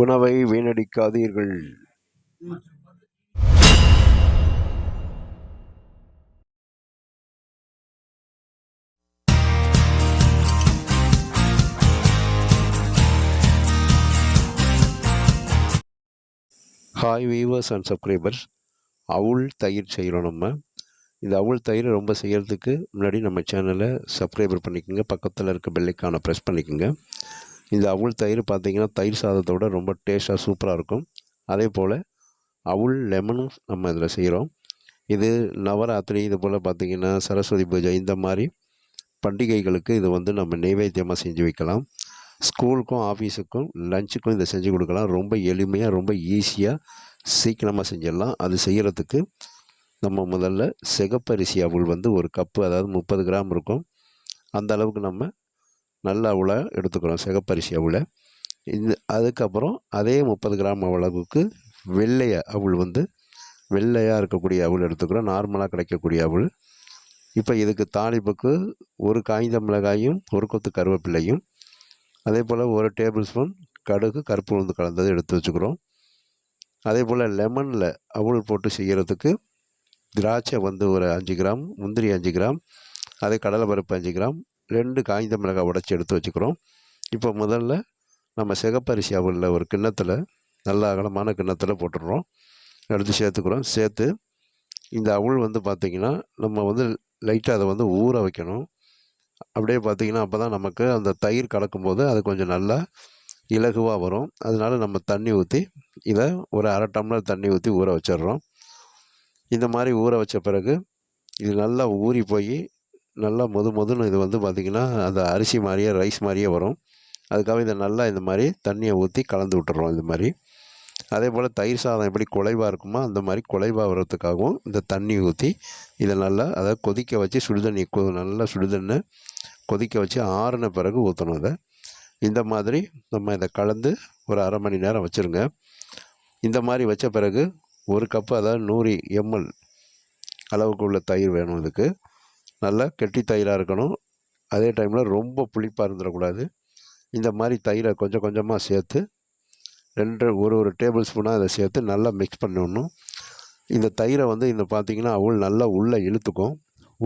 உணவை வீணடிக்காதீர்கள். Hi viewers and subscribers அவுள் தயிர் செய்கிறோம் நம்ம. இந்த அவுள் தயிர் ரொம்ப செய்கிறதுக்கு முன்னாடி நம்ம சேனலை சப்ஸ்கிரைபர் பண்ணிக்கோங்க. பக்கத்தில் இருக்க பெல்லைக்கான ப்ரெஸ் பண்ணிக்கோங்க. இந்த அவுள் தயிர் பார்த்தீங்கன்னா தயிர் சாதத்தோட ரொம்ப டேஸ்ட்டாக சூப்பராக இருக்கும். அதே போல் அவுள் லெமனும் நம்ம இதில் செய்கிறோம் இது நவராத்திரி இது போல் பார்த்தீங்கன்னா சரஸ்வதி பூஜை இந்த மாதிரி பண்டிகைகளுக்கு இது வந்து நம்ம நைவேத்தியமாக செஞ்சு வைக்கலாம். ஸ்கூலுக்கும் ஆஃபீஸுக்கும் லஞ்சுக்கும் இதை செஞ்சு கொடுக்கலாம். ரொம்ப எளிமையாக ரொம்ப ஈஸியாக சீக்கிரமாக செஞ்சிடலாம். அது செய்கிறதுக்கு நம்ம முதல்ல சிகப்பரிசி அவுள் வந்து ஒரு கப்பு அதாவது முப்பது கிராம் இருக்கும். அந்த அளவுக்கு நம்ம நல்ல அவளை எடுத்துக்கிறோம் சிகப்பரிசி அவளை. இந்த அதுக்கப்புறம் அதே முப்பது கிராம் அவளவுக்கு வெள்ளையை அவள் வந்து வெள்ளையாக இருக்கக்கூடிய அவள் எடுத்துக்கிறோம் நார்மலாக கிடைக்கக்கூடிய அவள். இப்போ இதுக்கு தாளிப்புக்கு ஒரு காய்ந்த மிளகாயும் ஒரு கொத்து கருவேப்பிலையும் அதே போல் ஒரு டேபிள் ஸ்பூன் கடுகு கருப்பு உளுந்து கலந்தது எடுத்து வச்சுக்கிறோம். அதே போல் லெமனில் அவள் போட்டு செய்கிறதுக்கு திராட்சை வந்து ஒரு அஞ்சு கிராம் முந்திரி அஞ்சு கிராம் அதே கடலைப்பருப்பு அஞ்சு கிராம் ரெண்டு காய்ந்த மிளகாய் உடச்சி எடுத்து வச்சுக்கிறோம். இப்போ முதல்ல நம்ம சிகப்பரிசி அவளில் ஒரு கிண்ணத்தில் நல்ல அகலமான கிண்ணத்தில் போட்டுடுறோம். எடுத்து சேர்த்துக்கிறோம். சேர்த்து இந்த அவல் வந்து பார்த்திங்கன்னா நம்ம வந்து லைட்டாக அதை வந்து ஊற வைக்கணும். அப்படியே பார்த்தீங்கன்னா அப்போ தான் நமக்கு அந்த தயிர் கலக்கும்போது அது கொஞ்சம் நல்லா இலகுவாக வரும். அதனால நம்ம தண்ணி ஊற்றி இதை ஒரு அரை டம்ளர் தண்ணி ஊற்றி ஊற வச்சிடுறோம். இந்த மாதிரி ஊற வச்ச பிறகு இது நல்லா ஊறி போய் நல்லா மொது மொதுன்னு இது வந்து பார்த்திங்கன்னா அந்த அரிசி மாதிரியே ரைஸ் மாதிரியே வரும். அதுக்காக இதை நல்லா இந்த மாதிரி தண்ணியை ஊற்றி கலந்து விட்டுறோம் இந்த மாதிரி. அதே போல் தயிர் சாதம் எப்படி குலைவாக இருக்குமோ அந்த மாதிரி குலைவாக வர்றதுக்காகவும் இந்த தண்ணி ஊற்றி இதை நல்லா அதை கொதிக்க வச்சு சுடுதண்ணி கொ நல்லா சுடுதண்ணி கொதிக்க வச்சு ஆறின பிறகு ஊற்றணும் அதை இந்த மாதிரி நம்ம இதை கலந்து ஒரு அரை மணி நேரம் வச்சுருங்க. இந்த மாதிரி வச்ச பிறகு ஒரு கப்பு அதாவது நூறு எம்எல் அளவுக்கு உள்ள தயிர் வேணும் இதுக்கு. நல்லா கெட்டி தயிராக இருக்கணும். அதே டைமில் ரொம்ப புளிப்பாக இருந்துடக்கூடாது. இந்த மாதிரி தயிரை கொஞ்சம் கொஞ்சமாக சேர்த்து ரெண்டு ஒரு ஒரு டேபிள் ஸ்பூனாக அதை சேர்த்து நல்லா மிக்ஸ் பண்ணிடணும். இந்த தயிரை வந்து இந்த பார்த்திங்கன்னா அவள் நல்லா உள்ளே இழுத்துக்கும்.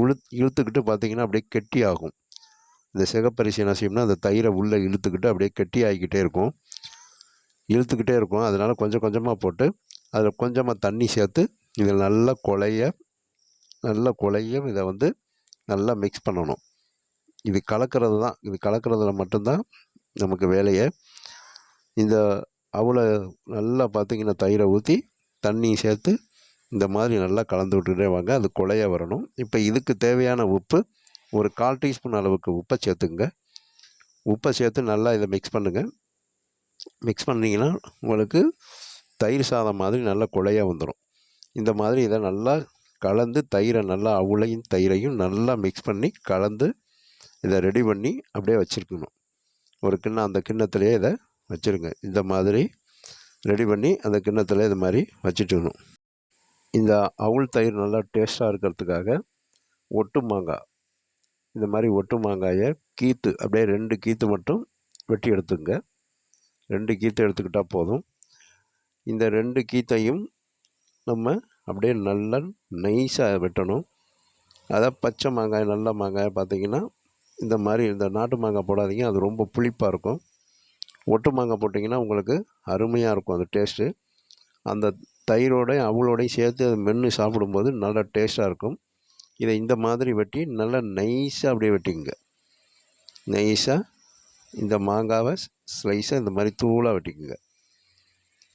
உழு இழுத்துக்கிட்டு பார்த்திங்கன்னா அப்படியே கெட்டி ஆகும். இந்த சிகப்பரிசி என்ன அந்த தயிரை உள்ளே இழுத்துக்கிட்டு அப்படியே கெட்டி ஆகிக்கிட்டே இருக்கும். இழுத்துக்கிட்டே இருக்கும். அதனால் கொஞ்சம் கொஞ்சமாக போட்டு அதில் கொஞ்சமாக தண்ணி சேர்த்து இதில் நல்லா குழைய நல்லா குழைய இதை வந்து நல்லா மிக்ஸ் பண்ணணும். இது கலக்கிறது தான். இது கலக்கிறதுல மட்டும்தான் நமக்கு வேலையை. இந்த அவளை நல்லா பார்த்தீங்கன்னா தயிரை ஊற்றி தண்ணி சேர்த்து இந்த மாதிரி நல்லா கலந்து விட்டுகிட்டே வாங்க. அது குழைய வரணும். இப்போ இதுக்கு தேவையான உப்பு ஒரு கால் டீஸ்பூன் அளவுக்கு உப்பை சேர்த்துங்க உப்பை சேர்த்து நல்லா இதை மிக்ஸ் பண்ணுங்கள் மிக்ஸ் பண்ணிங்கன்னா உங்களுக்கு தயிர் சாதம் மாதிரி நல்லா குழையாக வந்துடும் இந்த மாதிரி இதை நல்லா கலந்து தயிரை நல்லா அவளையும் தயிரையும் நல்லா மிக்ஸ் பண்ணி கலந்து இதை ரெடி பண்ணி அப்படியே வச்சுருக்கணும். ஒரு கிண்ணம் அந்த கிண்ணத்துலேயே இதை வச்சுருங்க. இந்த மாதிரி ரெடி பண்ணி அந்த கிண்ணத்தில் இது மாதிரி வச்சுட்டுக்கணும். இந்த அவுள் தயிர் நல்லா டேஸ்ட்டாக இருக்கிறதுக்காக ஒட்டு மாங்காய் இந்த மாதிரி ஒட்டு மாங்காயை கீத்து அப்படியே ரெண்டு கீத்து மட்டும் வெட்டி எடுத்துங்க ரெண்டு கீத்து எடுத்துக்கிட்டால் போதும். இந்த ரெண்டு கீத்தையும் நம்ம அப்படியே நல்லா நைஸாக வெட்டணும். அதை பச்சை மாங்காய் நல்ல மாங்காய் பார்த்தீங்கன்னா இந்த மாதிரி இந்த நாட்டு மாங்காய் போடாதீங்க அது ரொம்ப புளிப்பாக இருக்கும். ஒட்டு மாங்காய் போட்டிங்கன்னா உங்களுக்கு அருமையாக இருக்கும் அந்த டேஸ்ட்டு அந்த தயிரோடையும் அவளோடையும் சேர்த்து அது மென்று சாப்பிடும்போது நல்லா டேஸ்ட்டாக இருக்கும். இதை இந்த மாதிரி வெட்டி நல்லா நைஸாக அப்படியே வெட்டிங்க நைஸாக இந்த மாங்காவை ஸ்லைஸாக இந்த மாதிரி தூளாக வெட்டிக்குங்க.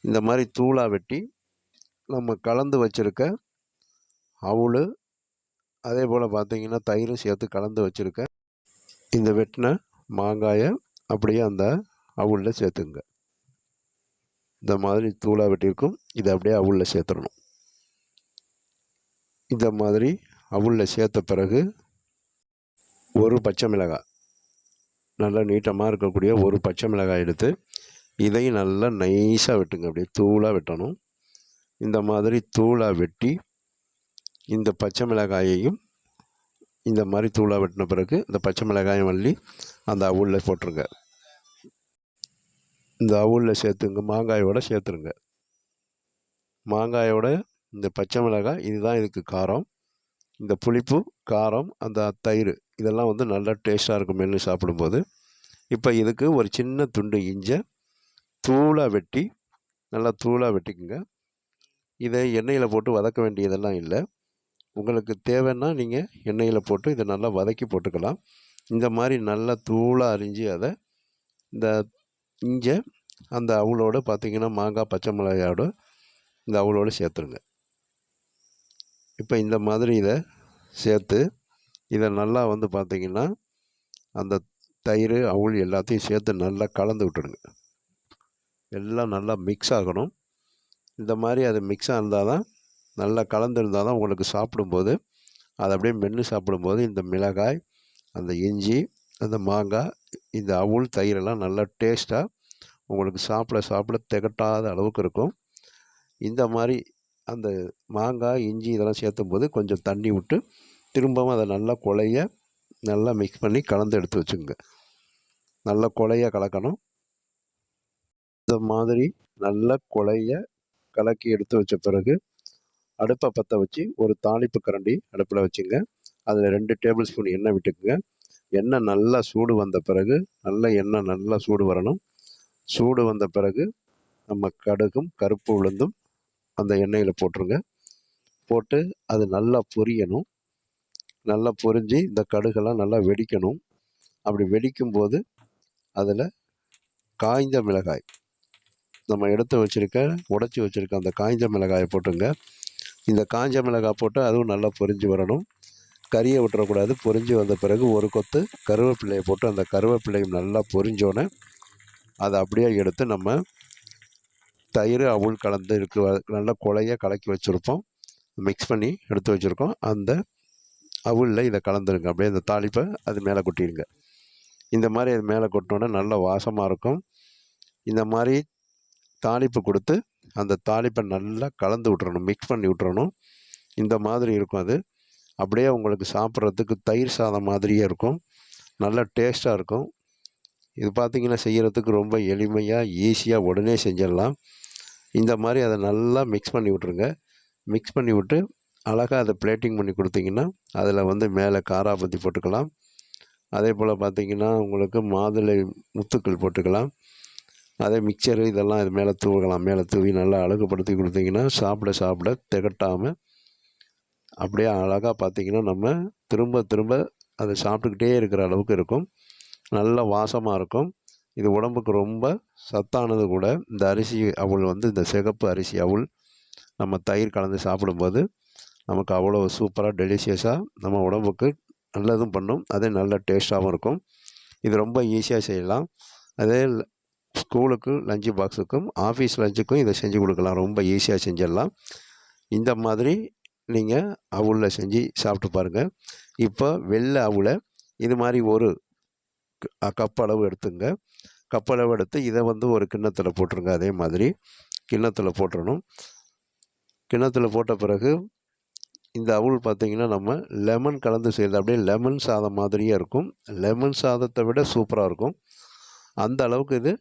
இந்த மாதிரி தூளாக வெட்டி நம்ம கலந்து வச்சுருக்க அவுள் அதே போல் பார்த்திங்கன்னா தயிரும் சேர்த்து கலந்து வச்சுருக்க இந்த வெட்டின மாங்காயை அப்படியே அந்த அவுளில் சேர்த்துங்க. இந்த மாதிரி தூளாக வெட்டியிருக்கும். இதை அப்படியே அவுளில் சேர்த்துடணும் இந்த மாதிரி அவுளில் சேர்த்த பிறகு ஒரு பச்சை மிளகாய் நல்லா நீட்டமாக இருக்கக்கூடிய ஒரு பச்சை மிளகாய் எடுத்து இதையும் நல்லா நைஸாக வெட்டுங்க. அப்படியே தூளாக வெட்டணும். இந்த மாதிரி தூளாக வெட்டி இந்த பச்சை மிளகாயையும் இந்த மாதிரி தூளாக வெட்டின பிறகு இந்த பச்சை மிளகாயம் வள்ளி அந்த அவுளில் போட்டுருங்க. இந்த அவுளில் சேர்த்துங்க மாங்காயோட சேர்த்துருங்க. மாங்காயோட இந்த பச்சை மிளகாய் இதுதான் இதுக்கு காரம். இந்த புளிப்பு காரம் அந்த தயிர் இதெல்லாம் வந்து நல்லா டேஸ்ட்டாக இருக்கும் மென்று சாப்பிடும்போது. இப்போ இதுக்கு ஒரு சின்ன துண்டு இஞ்சை தூளாக வெட்டி நல்லா தூளாக வெட்டிக்குங்க. இதை எண்ணெயில் போட்டு வதக்க வேண்டியதெல்லாம் இல்லை. உங்களுக்கு தேவைன்னா நீங்கள் எண்ணெயில் போட்டு இதை நல்லா வதக்கி போட்டுக்கலாம். இந்த மாதிரி நல்லா தூளாக அரிஞ்சு அதை இந்த இங்கே அந்த அவளோடு பார்த்தீங்கன்னா மாங்காய் பச்சை மிளகாயோட இந்த அவளோடு சேர்த்துருங்க. இப்போ இந்த மாதிரி இதை சேர்த்து இதை நல்லா வந்து பார்த்திங்கன்னா அந்த தயிர் அவுள் எல்லாத்தையும் சேர்த்து நல்லா கலந்து விட்டுடுங்க. எல்லாம் நல்லா மிக்ஸ் ஆகணும். இந்த மாதிரி அது மிக்ஸ் இருந்தால் தான் நல்லா கலந்துருந்தால் தான் உங்களுக்கு சாப்பிடும்போது அதை அப்படியே மென்று சாப்பிடும்போது இந்த மிளகாய் அந்த இஞ்சி அந்த மாங்காய் இந்த அவுள் தயிரெல்லாம் நல்லா டேஸ்ட்டாக உங்களுக்கு சாப்பிட சாப்பிட திகட்டாத அளவுக்கு இருக்கும். இந்த மாதிரி அந்த மாங்காய் இஞ்சி இதெல்லாம் சேர்த்தும் போது கொஞ்சம் தண்ணி விட்டு திரும்பவும் அதை நல்லா குழைய நல்லா மிக்ஸ் பண்ணி கலந்து எடுத்து வச்சுங்க நல்லா குழைய கலக்கணும். இந்த மாதிரி நல்லா குழைய கலக்கி எடுத்து வச்ச பிறகு அடுப்பை பற்ற வச்சு ஒரு தாளிப்பு கரண்டி அடுப்பில் வச்சுங்க. அதில் ரெண்டு டேபிள் ஸ்பூன் எண்ணெய் விட்டுக்குங்க. எண்ணெய் நல்லா சூடு வந்த பிறகு நல்ல எண்ணெய் நல்லா சூடு வரணும். சூடு வந்த பிறகு நம்ம கடுகும் கருப்பு உளுந்தும் அந்த எண்ணெயில் போட்டுருங்க. போட்டு அது நல்லா பொரியணும். நல்லா பொரிஞ்சு இந்த கடுகெல்லாம் நல்லா வெடிக்கணும். அப்படி வெடிக்கும்போது அதில் காய்ந்த மிளகாய். நம்ம எடுத்து வச்சுருக்க உடச்சி வச்சுருக்க அந்த காய்ஞ்ச மிளகாயை போட்டுங்க. இந்த காய்ஞ்ச மிளகாய் போட்டு அதுவும் நல்லா பொரிஞ்சு வரணும். கறியை விட்டுறக்கூடாது. பொரிஞ்சு வந்த பிறகு ஒரு கொத்து கருவேப்பிள்ளையை போட்டு அந்த கருவேப்பிள்ளையும் நல்லா பொரிஞ்சோன்னே அதை அப்படியே எடுத்து நம்ம தயிர் அவுள் கலந்து இருக்கு நல்லா குழைய கலக்கி வச்சுருப்போம். மிக்ஸ் பண்ணி எடுத்து வச்சுருக்கோம். அந்த அவுளில் இதை கலந்துருங்க. அப்படியே இந்த தாளிப்பை அது மேலே கொட்டிடுங்க. இந்த மாதிரி அது மேலே கொட்டினோன்னே நல்ல வாசமாக இருக்கும். இந்த மாதிரி தாளிப்பு கொடுத்து அந்த தாளிப்பை நல்லா கலந்து விட்றணும் மிக்ஸ் பண்ணி விட்றணும் இந்த மாதிரி இருக்கும் அது. அப்படியே உங்களுக்கு சாப்பிட்றதுக்கு தயிர் சாதம் மாதிரியே இருக்கும். நல்ல டேஸ்ட்டாக இருக்கும். இது பார்த்திங்கன்னா செய்கிறதுக்கு ரொம்ப எளிமையாக ஈஸியாக உடனே செஞ்சிடலாம். இந்த மாதிரி அதை நல்லா மிக்ஸ் பண்ணி விட்ருங்க மிக்ஸ் பண்ணி விட்டு அழகாக அதை பிளேட்டிங் பண்ணி கொடுத்தீங்கன்னா அதில் வந்து மேலே காராபத்தி போட்டுக்கலாம். அதே போல் பார்த்திங்கன்னா உங்களுக்கு மாதுளை முத்துக்கள் போட்டுக்கலாம். அதே மிக்சரு இதெல்லாம் இது மேலே தூவலாம். மேலே தூவி நல்லா அழகுப்படுத்தி கொடுத்தீங்கன்னா சாப்பிட சாப்பிட திகட்டாமல் அப்படியே அழகாக பார்த்திங்கன்னா நம்ம திரும்ப திரும்ப அதை சாப்பிட்டுக்கிட்டே இருக்கிற அளவுக்கு இருக்கும். நல்ல வாசமாக இருக்கும். இது உடம்புக்கு ரொம்ப சத்தானது கூட. இந்த அரிசி அவள் வந்து இந்த சிகப்பு அரிசி அவள் நம்ம தயிர் கலந்து சாப்பிடும்போது நமக்கு அவ்வளோ சூப்பராக டெலிஷியஸாக நம்ம உடம்புக்கு நல்லதும் பண்ணும். அதே நல்ல டேஸ்ட்டாகவும் இருக்கும். இது ரொம்ப ஈஸியாக செய்யலாம். அதே ஸ்கூலுக்கு லஞ்சு பாக்ஸுக்கும் ஆஃபீஸ் லஞ்சுக்கும் இதை செஞ்சு கொடுக்கலாம். ரொம்ப ஈஸியாக செஞ்சிடலாம். இந்த மாதிரி நீங்கள் அவுளில் செஞ்சு சாப்பிட்டு பாருங்கள் இப்போ வெள்ளை அவுளை இது மாதிரி ஒரு கப் அளவு எடுத்துங்க. கப் அளவு எடுத்து இதை வந்து ஒரு கிண்ணத்தில் போட்டுருங்க. அதே மாதிரி கிண்ணத்தில் போட்டுடணும் கிண்ணத்தில் போட்ட பிறகு இந்த அவுள் பார்த்திங்கன்னா நம்ம லெமன் கலந்து செய்கிறது அப்படியே லெமன் சாதம் மாதிரியே இருக்கும். லெமன் சாதத்தை விட சூப்பராக இருக்கும். அந்த அளவுக்கு இது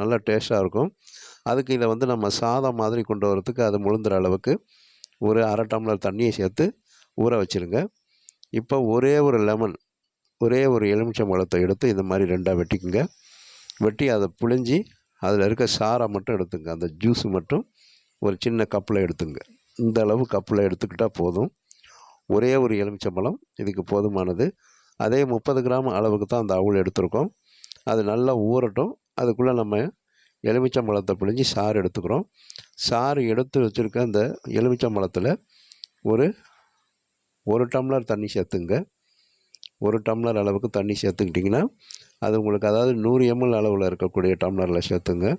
நல்லா டேஸ்ட்டாக இருக்கும். அதுக்கு இதை வந்து நம்ம சாதம் மாதிரி கொண்டு வரத்துக்கு அது முழுந்துற அளவுக்கு ஒரு அரை டம்ளர் தண்ணியை சேர்த்து ஊற வச்சுருங்க. இப்போ ஒரே ஒரு லெமன் ஒரே ஒரு எலுமிச்சம் பழத்தை எடுத்து இந்த மாதிரி ரெண்டாக வெட்டிக்குங்க. வெட்டி அதை புழிஞ்சி அதில் இருக்க சாரை மட்டும் எடுத்துங்க. அந்த ஜூஸ் மட்டும் ஒரு சின்ன கப்பில் எடுத்துங்க. இந்த அளவு கப்பில் எடுத்துக்கிட்டால் போதும். ஒரே ஒரு எலுமிச்சம்பழம் இதுக்கு போதுமானது. அதே முப்பது கிராம் அளவுக்கு தான் அந்த அவுள் எடுத்திருக்கோம். அது நல்லா ஊறட்டும். அதுக்குள்ளே நம்ம எலுமிச்சம்பழத்தை பிழிஞ்சி சாறு எடுத்துக்கிறோம். சாறு எடுத்து வச்சுருக்க அந்த எலுமிச்சம்பழத்தில் ஒரு ஒரு டம்ளர் தண்ணி சேர்த்துங்க. ஒரு டம்ளர் அளவுக்கு தண்ணி சேர்த்துக்கிட்டிங்கன்னா அது உங்களுக்கு அதாவது நூறு எம்எல் அளவில் இருக்கக்கூடிய டம்ளரில் சேர்த்துங்க.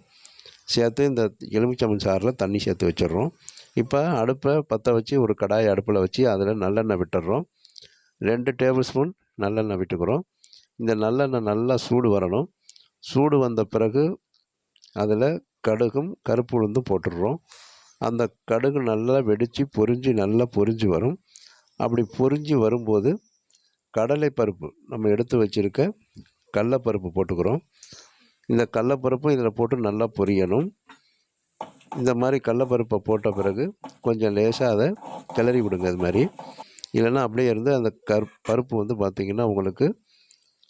சேர்த்து இந்த எலுமிச்சம்பன் சாறில் தண்ணி சேர்த்து வச்சிடுறோம். இப்போ அடுப்பை பற்ற வச்சு ஒரு கடாய் அடுப்பில் வச்சு அதில் நல்லெண்ணெய் விட்டுடுறோம். ரெண்டு டேபிள் ஸ்பூன் நல்லெண்ணெய் விட்டுக்கிறோம். இந்த நல்லெண்ணெய் நல்லா சூடு வரணும். சூடு வந்த பிறகு அதில் கடுகும் கருப்பு உளுந்தும் போட்டுடுறோம். அந்த கடுகு நல்லா வெடித்து பொரிஞ்சு நல்லா பொரிஞ்சு வரும். அப்படி பொரிஞ்சு வரும்போது கடலை பருப்பு நம்ம எடுத்து வச்சுருக்க கடலப்பருப்பு போட்டுக்கிறோம். இந்த கடலப்பருப்பும் இதில் போட்டு நல்லா பொரியணும். இந்த மாதிரி கடலப்பருப்பை போட்ட பிறகு கொஞ்சம் லேசாக அதை கிளறி விடுங்க அது மாதிரி. இல்லைன்னா அப்படியே இருந்து அந்த கற் பருப்பு வந்து பார்த்திங்கன்னா உங்களுக்கு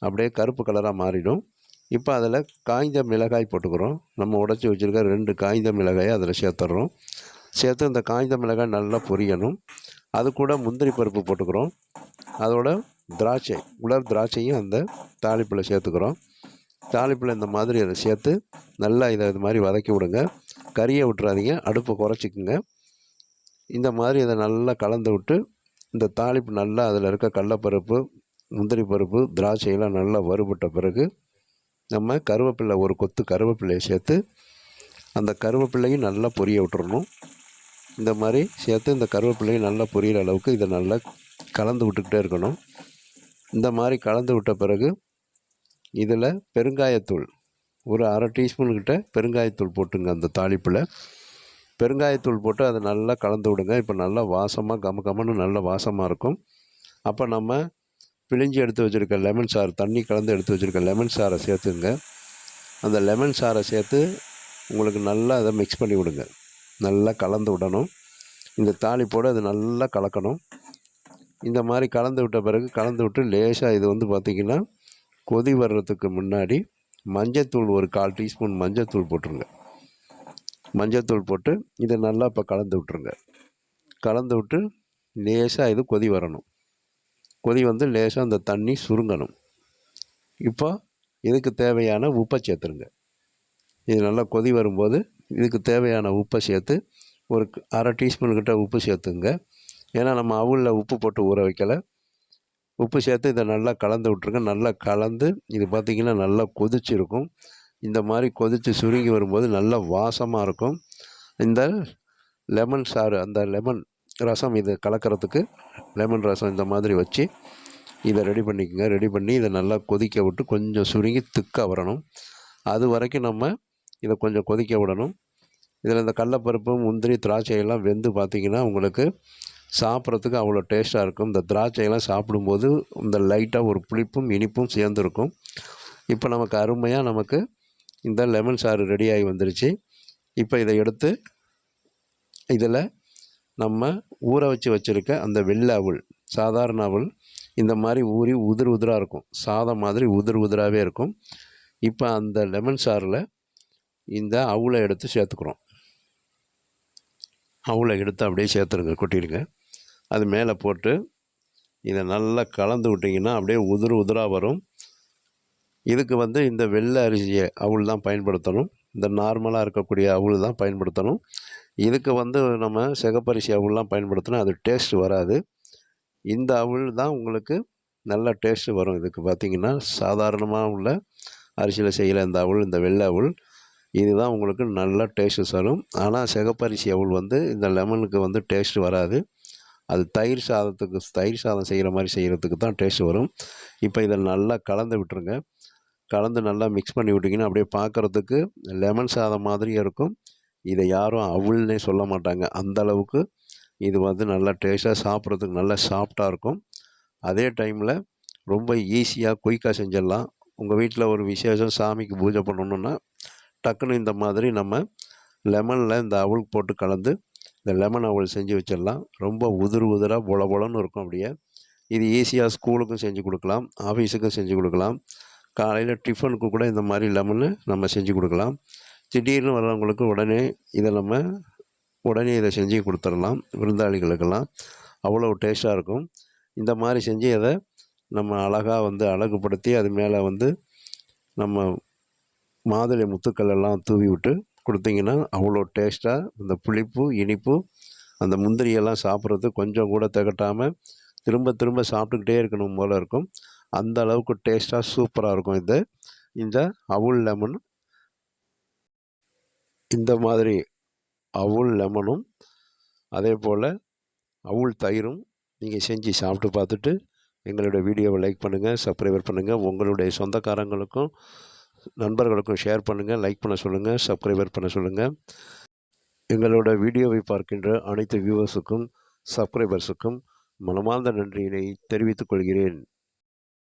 அப்படியே கருப்பு கலராக மாறிடும். இப்போ அதில் காய்ந்த மிளகாய் போட்டுக்கிறோம். நம்ம உடச்சி வச்சுருக்க ரெண்டு காய்ந்த மிளகாயை அதில் சேர்த்துட்றோம் சேர்த்து இந்த காய்ந்த மிளகாய் நல்லா பொரியணும். அது கூட முந்திரி பருப்பு போட்டுக்கிறோம். அதோட திராட்சை உலர் திராட்சையும் அந்த தாளிப்பில் சேர்த்துக்கிறோம். தாளிப்பில் இந்த மாதிரி அதை சேர்த்து நல்லா இதை இது மாதிரி வதக்கி விடுங்க. கறியை விட்டுறாதீங்க அடுப்பை குறைச்சிக்குங்க. இந்த மாதிரி இதை நல்லா கலந்து விட்டு இந்த தாளிப்பு நல்லா அதில் இருக்க கடலப்பருப்பு முந்திரி பருப்பு திராட்சையெல்லாம் நல்லா வறுபட்ட பிறகு நம்ம கருவேப்பிலை ஒரு கொத்து கருவேப்பிலையை சேர்த்து அந்த கருவேப்பிலையும் நல்லா பொரிய விட்டுறணும். இந்த மாதிரி சேர்த்து இந்த கருவேப்பிலையும் நல்லா பொரியிற அளவுக்கு இதை நல்லா கலந்து விட்டுக்கிட்டே இருக்கணும். இந்த மாதிரி கலந்து விட்ட பிறகு இதில் பெருங்காயத்தூள் ஒரு அரை டீஸ்பூன் கிட்ட பெருங்காயத்தூள் போட்டுங்க அந்த தாளிப்பில். பெருங்காயத்தூள் போட்டு அதை நல்லா கலந்து விடுங்க. இப்போ நல்லா வாசமாக கம கமன்னு நல்ல வாசமாக இருக்கும். அப்போ நம்ம பிழிஞ்சு எடுத்து வச்சுருக்க லெமன் சாறு தண்ணி கலந்து எடுத்து வச்சுருக்க லெமன் சாறை சேர்த்துங்க. அந்த லெமன் சாறை சேர்த்து உங்களுக்கு நல்லா அதை மிக்ஸ் பண்ணி விடுங்க. நல்லா கலந்து விடணும். இந்த தாளிப்போடு அது நல்லா கலக்கணும். இந்த மாதிரி கலந்து விட்ட பிறகு கலந்து விட்டு லேசாக இது வந்து பார்த்திங்கன்னா கொதி வர்றதுக்கு முன்னாடி மஞ்சத்தூள் ஒரு கால் டீஸ்பூன் மஞ்சத்தூள் போட்டுருங்க. மஞ்சத்தூள் போட்டு இதை நல்லா இப்போ கலந்து விட்ருங்க கலந்து விட்டு லேசாக இது கொதி வரணும். கொதி வந்து லேசாக அந்த தண்ணி சுருங்கணும். இப்போ இதுக்கு தேவையான உப்பை சேர்த்துருங்க. இது நல்லா கொதி வரும்போது இதுக்கு தேவையான உப்பை சேர்த்து ஒரு அரை டீஸ்பூன் கிட்ட உப்பு சேர்த்துங்க. ஏன்னா நம்ம அவுளில் உப்பு போட்டு ஊற வைக்கலை. உப்பு சேர்த்து இதை நல்லா கலந்து விட்ருங்க நல்லா கலந்து இது பார்த்திங்கன்னா நல்லா கொதிச்சிருக்கும். இந்த மாதிரி கொதித்து சுருங்கி வரும்போது நல்லா வாசமாக இருக்கும். இந்த லெமன் சாறு அந்த லெமன் ரசம் இது கலக்கிறதுக்கு லெமன் ரசம் இந்த மாதிரி வச்சு இதை ரெடி பண்ணிக்கோங்க. ரெடி பண்ணி இதை நல்லா கொதிக்க விட்டு கொஞ்சம் சுருங்கி திக்காக வரணும். அது வரைக்கும் நம்ம இதை கொஞ்சம் கொதிக்க விடணும். இதில் இந்த கடலப்பருப்பு முந்திரி திராட்சையெல்லாம் வெந்து பார்த்திங்கன்னா உங்களுக்கு சாப்பிட்றதுக்கு அவ்வளோ டேஸ்ட்டாக இருக்கும். இந்த திராட்சையெல்லாம் சாப்பிடும்போது இந்த லைட்டாக ஒரு புளிப்பும் இனிப்பும் சேர்ந்துருக்கும். இப்போ நமக்கு அருமையாக நமக்கு இந்த லெமன் சாறு ரெடியாகி வந்துருச்சு. இப்போ இதை எடுத்து இதில் நம்ம ஊற வச்சு வச்சுருக்க அந்த வெள்ளை அவல் சாதாரண அவல் இந்த மாதிரி ஊறி உதிர் உதிராக இருக்கும். சாதம் மாதிரி உதிர் உதிராகவே இருக்கும். இப்போ அந்த லெமன் சாறில் இந்த அவுளை எடுத்து சேர்த்துக்கிறோம். அவளை எடுத்து அப்படியே சேர்த்துருங்க கொட்டிடுங்க. அது மேலே போட்டு இதை நல்லா கலந்து விட்டிங்கன்னா அப்படியே உதிர் உதிராக வரும். இதுக்கு வந்து இந்த வெள்ளை அரிசியை அவுள் தான் பயன்படுத்தணும். இந்த நார்மலாக இருக்கக்கூடிய அவுள் தான் பயன்படுத்தணும். இதுக்கு வந்து நம்ம சிகப்பரிசி அவுள்லாம் பயன்படுத்தினா அது டேஸ்ட் வராது. இந்த அவுள் தான் உங்களுக்கு நல்ல டேஸ்ட்டு வரும். இதுக்கு பார்த்திங்கன்னா சாதாரணமாக உள்ள அரிசியில் செய்கிற இந்த அவுள் இந்த வெள்ளை அவுள் இதுதான் உங்களுக்கு நல்ல டேஸ்ட்டு தரும். ஆனால் சிகப்பரிசி அவுள் வந்து இந்த லெமனுக்கு வந்து டேஸ்ட்டு வராது. அது தயிர் சாதத்துக்கு தயிர் சாதம் செய்கிற மாதிரி செய்கிறதுக்கு தான் டேஸ்ட் வரும். இப்போ இதை நல்லா கலந்து விட்டுருங்க. கலந்து நல்லா மிக்ஸ் பண்ணி விட்டிங்கன்னா அப்படியே பார்க்குறதுக்கு லெமன் சாதம் மாதிரியே இருக்கும். இதை யாரும் அவுள்னே சொல்ல மாட்டாங்க. அந்த அளவுக்கு இது வந்து நல்லா டேஸ்ட்டாக சாப்பிட்றதுக்கு நல்லா சாஃப்டாக இருக்கும். அதே டைமில் ரொம்ப ஈஸியாக குயிக்காக செஞ்சிடலாம். உங்கள் வீட்டில் ஒரு விசேஷம் சாமிக்கு பூஜை பண்ணணுன்னா டக்குன்னு இந்த மாதிரி நம்ம லெமனில் இந்த அவுள் போட்டு கலந்து இந்த லெமன் அவல் செஞ்சு வச்சிடலாம். ரொம்ப உதிர் உதிராக பொல பொலன்னு இருக்கும் அப்படியே. இது ஈஸியாக ஸ்கூலுக்கும் செஞ்சு கொடுக்கலாம். ஆஃபீஸுக்கும் செஞ்சு கொடுக்கலாம். காலையில் டிஃபனுக்கு கூட இந்த மாதிரி லெமனு நம்ம செஞ்சு கொடுக்கலாம். திடீர்னு வர்றவங்களுக்கு உடனே இதை நம்ம உடனே இதை செஞ்சு கொடுத்துடலாம். விருந்தாளிகளுக்கெல்லாம் அவ்வளோ டேஸ்ட்டாக இருக்கும். இந்த மாதிரி செஞ்சு அதை நம்ம அழகாக வந்து அழகுபடுத்தி அது மேலே வந்து நம்ம மாதுளை முத்துக்கள் எல்லாம் தூவி விட்டு கொடுத்தீங்கன்னா அவ்வளோ டேஸ்ட்டாக இந்த புளிப்பு இனிப்பு அந்த முந்திரியெல்லாம் சாப்பிட்றது கொஞ்சம் கூட திகட்டாமல் திரும்ப திரும்ப சாப்பிட்டுக்கிட்டே இருக்கணும் போல் இருக்கும். அந்த அளவுக்கு டேஸ்ட்டாக சூப்பராக இருக்கும் இது. இந்த அவுல் லெமன் இந்த மாதிரி அவுல் லெமனும் அதே போல் அவுல் தயிரும் நீங்கள் செஞ்சு சாப்பிட்டு பார்த்துட்டு எங்களுடைய வீடியோவை லைக் பண்ணுங்கள் சப்ஸ்கிரைபர் பண்ணுங்கள் உங்களுடைய சொந்தக்காரங்களுக்கும் நண்பர்களுக்கும் ஷேர் பண்ணுங்கள் லைக் பண்ண சொல்லுங்கள் சப்ஸ்கிரைபர் பண்ண சொல்லுங்கள் எங்களோட வீடியோவை பார்க்கின்ற அனைத்து வியூவர்ஸுக்கும் சப்ஸ்கிரைபர்ஸுக்கும் மனமார்ந்த நன்றியினை தெரிவித்துக் கொள்கிறேன்.